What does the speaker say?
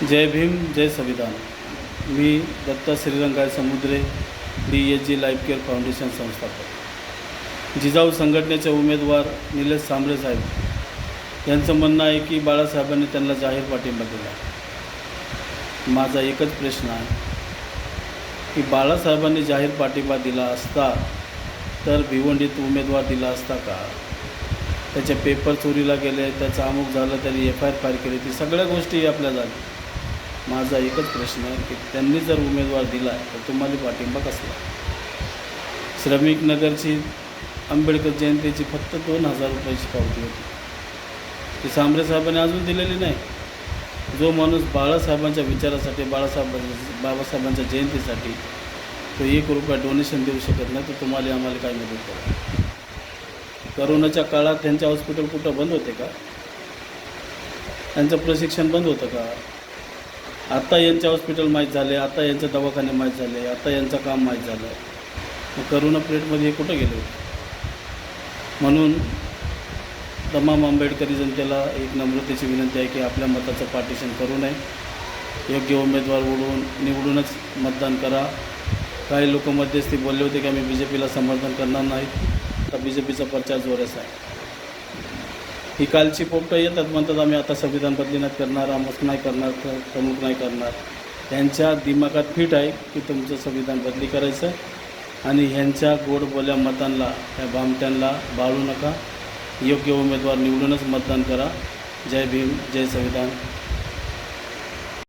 जय भीम जय संविधान. मी Datta श्रीरंगाय Samudre D H G life care foundation संस्थापक. जिजाऊ संघटनेचे उमेदवार निलेश सांबळे साहेब. यांचं म्हणणं आहे की बाळासाहेबांनी त्यांना जाहीर पाठिंबा दिला. माझा एकच प्रश्न आहे की बाळासाहेबांनी जाहीर पाठिंबा दिला असता तर भिवंडीत उमेदवार दिला असता का? त्याचे पेपर चोरीला गेले त्याचं अमुक झालं त्याने एफ आय आर फाईल केली ती सगळ्या गोष्टी आपल्या झाल्या. माझा एकच प्रश्न आहे की त्यांनी जर उमेदवार दिला तर तुम्हाला पाठिंबा कसला? श्रमिक नगरची आंबेडकर जयंतीची फक्त दोन हजार रुपयाची पावती होती. ती सांबरे साहेबांनी अजून दिलेली नाही. जो माणूस बाळासाहेबांच्या विचारासाठी बाळासाहेबांच्या बाबासाहेबांच्या जयंतीसाठी तो एक रुपया डोनेशन देऊ शकत नाही तर तुम्हाला आम्हाला काय मदत करा? करोनाच्या काळात त्यांचे हॉस्पिटल कुठं बंद होते का? त्यांचं प्रशिक्षण बंद होतं का? आता यांचे हॉस्पिटल माहीत झाले आता यांचे दवाखाने माहीत झाले आता यांचं काम माहीत झालं. मग करोना पिरियडमध्ये हे कुठं गेले म्हणून तमाम आंबेडकरी जनतेला एक नम्रतेची विनंती आहे की आपल्या मताचं पार्टिशन करू नये. योग्य उमेदवार उडवून निवडूनच मतदान करा. काही लोक मध्यस्थी बोलले होते की आम्ही बी जे पीला समर्थन करणार नाहीत. तर बी जे पीचा प्रचार जोरच आहे. ही कालची पोपटं येतात म्हणतात आम्ही आता संविधान बदली नाही करणार अमुक नाही करणार तमुक नाही करणार. त्यांच्या दिमागात फिट आहे की तुमचं संविधान बदली करायचं आणि ह्यांच्या गोड बोल्या मतांना ह्या भामट्यांना बाळू नका. योग्य उमेदवार निवडूनच मतदान करा. जय भीम जय संविधान.